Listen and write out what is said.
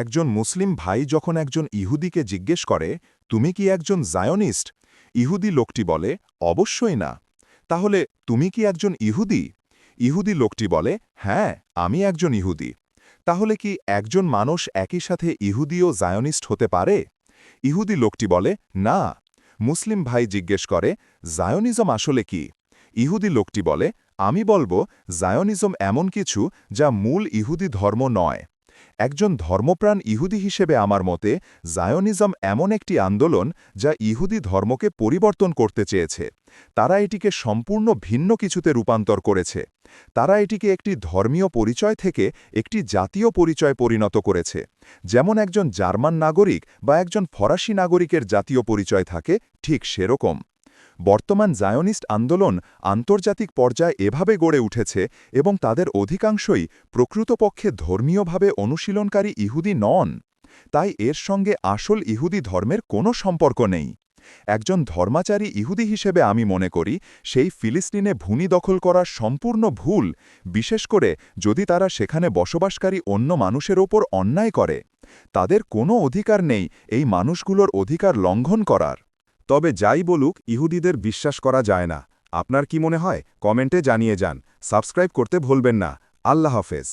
একজন মুসলিম ভাই যখন একজন ইহুদিকে জিজ্ঞেস করে, তুমি কি একজন জায়নিস্ট? ইহুদি লোকটি বলে, অবশ্যই না। তাহলে তুমি কি একজন ইহুদি? ইহুদি লোকটি বলে হ্যাঁ আমি একজন ইহুদি। তাহলে কি একজন মানুষ একই সাথে ইহুদি ও জায়নিস্ট হতে পারে? ইহুদি লোকটি বলে, না। মুসলিম ভাই জিজ্ঞেস করে, জায়নিজম আসলে কি? ইহুদি লোকটি বলে, আমি বলব, জায়নিজম এমন কিছু যা মূল ইহুদি ধর্ম নয়। একজন ধর্মপ্রাণ ইহুদি হিসেবে আমার মতে, জায়নিজম এমন একটি আন্দোলন যা ইহুদি ধর্মকে পরিবর্তন করতে চেয়েছে। তারা এটিকে সম্পূর্ণ ভিন্ন কিছুতে রূপান্তর করেছে। তারা এটিকে একটি ধর্মীয় পরিচয় থেকে একটি জাতীয় পরিচয় পরিণত করেছে। যেমন একজন জার্মান নাগরিক বা একজন ফরাসি নাগরিকের জাতীয় পরিচয় থাকে, ঠিক সেরকম। বর্তমান জায়নিস্ট আন্দোলন আন্তর্জাতিক পর্যায়ে এভাবে গড়ে উঠেছে এবং তাদের অধিকাংশই প্রকৃতপক্ষে ধর্মীয়ভাবে অনুশীলনকারী ইহুদি নন। তাই এর সঙ্গে আসল ইহুদি ধর্মের কোনো সম্পর্ক নেই। একজন ধর্মাচারী ইহুদি হিসেবে আমি মনে করি, সেই ফিলিস্তিনে ভূমি দখল করার সম্পূর্ণ ভুল, বিশেষ করে যদি তারা সেখানে বসবাসকারী অন্য মানুষের ওপর অন্যায় করে। তাদের কোনো অধিকার নেই এই মানুষগুলোর অধিকার লঙ্ঘন করার। তবে যাই বলুক, ইহুদিদের বিশ্বাস করা যায় না। আপনার কি মনে হয়? কমেন্টে জানিয়ে যান। সাবস্ক্রাইব করতে ভুলবেন না। আল্লাহ হাফেজ।